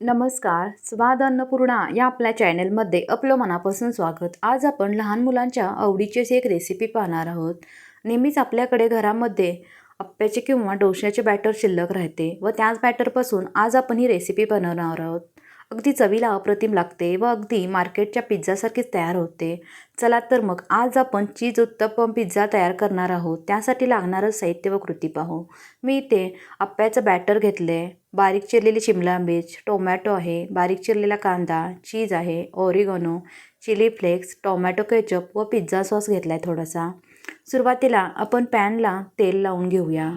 नमस्कार स्वाद अन्नपूर्णा या आपल्या चॅनलमध्ये आपलं मनापासून स्वागत. आज आपण लहान मुलांच्या आवडीची अशी एक रेसिपी पाहणार आहोत. नेहमीच आपल्याकडे घरामध्ये अप्प्याचे किंवा डोश्याचे बॅटर शिल्लक राहते व त्याच बॅटरपासून आज आपण ही रेसिपी बनवणार आहोत. अगदी चवीला अप्रतिम लागते व अगदी मार्केटच्या पिझ्झासारखीच तयार होते. चला तर मग आज आपण चीज उत्तप्पम पिझ्झा तयार करणार आहोत. त्यासाठी लागणारं साहित्य व कृती पाहू. मी इथे अप्प्याचं बॅटर घेतलं आहे बारीक चिरलेली शिमला मिर्च टोमॅटो आहे बारीक चिरलेला कांदा चीज आहे oregano chilli flakes tomato ketchup व पिझ्झा सॉस घेतला आहे थोडासा. सुरुवातीला आपण पॅनला तेल लावून घेऊया.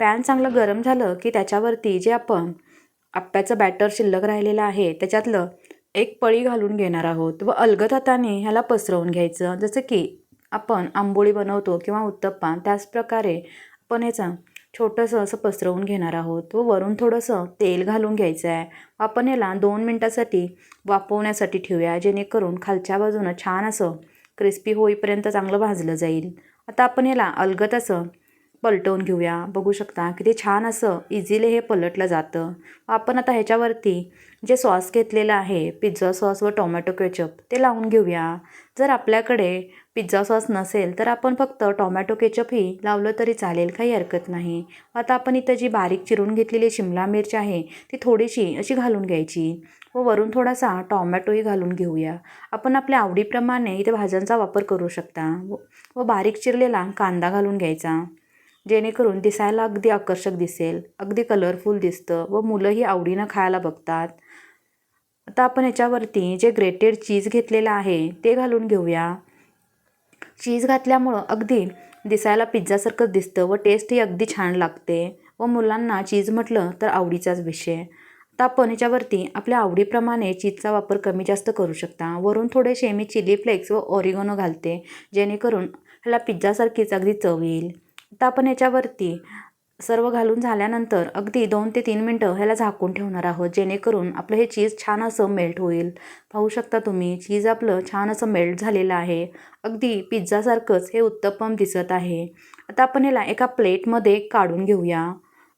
पॅन चांगलं गरम झालं की त्याच्यावरती जे आपण आप्प्याचं बॅटर शिल्लक राहिलेलं आहे त्याच्यातलं एक पळी घालून घेणार आहोत व अलगद हाताने ह्याला पसरवून घ्यायचं. जसं की आपण आंबोळी बनवतो किंवा उत्तप्पा त्याच प्रकारे आपण ह्याचा छोटंसं असं पसरवून घेणार आहोत. व वरून थोडंसं तेल घालून घ्यायचं आहे. आपण याला दोन मिनटासाठी वाफवण्यासाठी ठेवूया जेणेकरून खालच्या बाजूनं छान असं क्रिस्पी होईपर्यंत चांगलं भाजलं जाईल. आता आपण याला अलगत असं पलटवून घेऊया. बघू शकता किती छान असं इझिली हे पलटलं जातं. आपण आता ह्याच्यावरती जे सॉस घेतलेलं आहे पिझ्झा सॉस व टोमॅटो केचप ते लावून घेऊया. जर आपल्याकडे पिझ्झा सॉस नसेल तर आपण फक्त टोमॅटो केचपही लावलं तरी चालेल काही हरकत नाही. आता आपण इथं जी बारीक चिरून घेतलेली शिमला मिरची आहे ती थोडीशी अशी घालून घ्यायची. व वरून थोडासा टॉमॅटोही घालून घेऊया. आपण आपल्या आवडीप्रमाणे इथे भाज्यांचा वापर करू शकता. व बारीक चिरलेला कांदा घालून घ्यायचा. जेणेकरून दिसायला अगदी आकर्षक दिसेल अगदी कलरफुल दिसतं व मुलंही आवडीनं खायला बघतात. आता आपण याच्यावरती जे ग्रेटेड चीज घेतलेलं आहे ते घालून घेऊया. चीज घातल्यामुळं अगदी दिसायला पिझ्झासारखंच दिसतं व टेस्टही अगदी छान लागते व मुलांना चीज म्हटलं तर आवडीचाच विषय. आता आपण याच्यावरती आपल्या आवडीप्रमाणे चीजचा वापर कमी जास्त करू शकता. वरून थोडेसे मी चिली फ्लेक्स व ऑरिगोनो घालते जेणेकरून ह्याला पिझ्झासारखीच अगदी चव येईल. आता आपण याच्यावरती सर्व घालून झाल्यानंतर अगदी दोन ते तीन मिनटं ह्याला झाकून ठेवणार आहोत जेणेकरून आपलं हे चीज छान असं मेल्ट होईल. पाहू शकता तुम्ही चीज आपलं छान असं मेल्ट झालेलं आहे. अगदी पिझ्झासारखंच हे उत्तप्पम दिसत आहे. आता आपण ह्याला एका प्लेटमध्ये काढून घेऊया.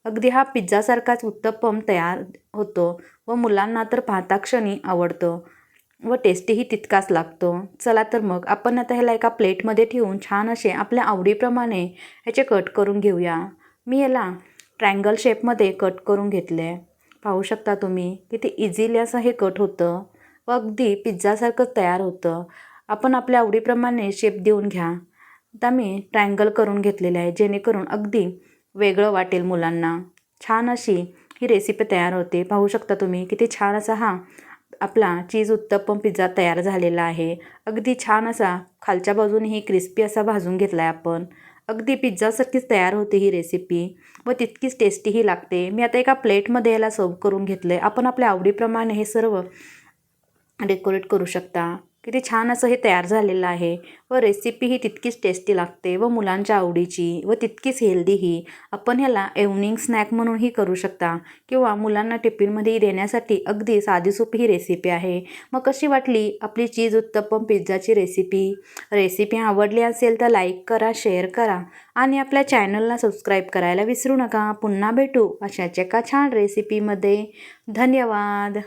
अगदी हा पिझ्झासारखाच उत्तप्पम तयार होतो व मुलांना तर पाहता क्षणी आवडतं. व टेस्टीही तितकाच लागतो. चला तर मग आपण आता ह्याला एका प्लेटमध्ये ठेवून छान असे आपल्या आवडीप्रमाणे ह्याचे कट करून घेऊया. मी याला ट्रँगल शेपमध्ये कट करून घेतले. पाहू शकता तुम्ही किती इझिली असं हे कट होतं. व अगदी पिझ्झासारखंच तयार होतं. आपण आपल्या आवडीप्रमाणे शेप देऊन घ्या. आता मी ट्रँगल करून घेतलेलं आहे जेणेकरून अगदी वेगळं वाटेल मुलांना. छान अशी ही रेसिपी तयार होते. पाहू शकता तुम्ही किती छान असा हा आपला चीज उत्तप्पम पिझ्झा तयार झालेला आहे. अगदी छान असा खालच्या बाजूनेही क्रिस्पी असा भाजून घेतला आहे आपण. अगदी पिझ्झासारखीच तयार होते ही रेसिपी व तितकीच टेस्टीही लागते. मी आता एका प्लेटमध्ये याला सर्व करून घेतलं आहे आपण आपल्या आवडीप्रमाणे हे सर्व डेकोरेट करू शकता. किती छान असं हे तयार झालेलं आहे. व रेसिपी ही तितकीच टेस्टी लागते व मुलांच्या आवडीची व तितकीच हेल्दीही आपण ह्याला एव्हनिंग स्नॅक म्हणूनही करू शकता. किंवा मुलांना टिफिनमध्येही देण्यासाठी अगदी साधी सोपी ही रेसिपी आहे. मग कशी वाटली आपली चीज उत्तप्पम पिझ्झाची रेसिपी रेसिपी आवडली असेल तर लाईक करा शेअर करा आणि आपल्या चॅनलला सबस्क्राईब करायला विसरू नका. पुन्हा भेटू अशाच एका छान रेसिपीमध्ये धन्यवाद.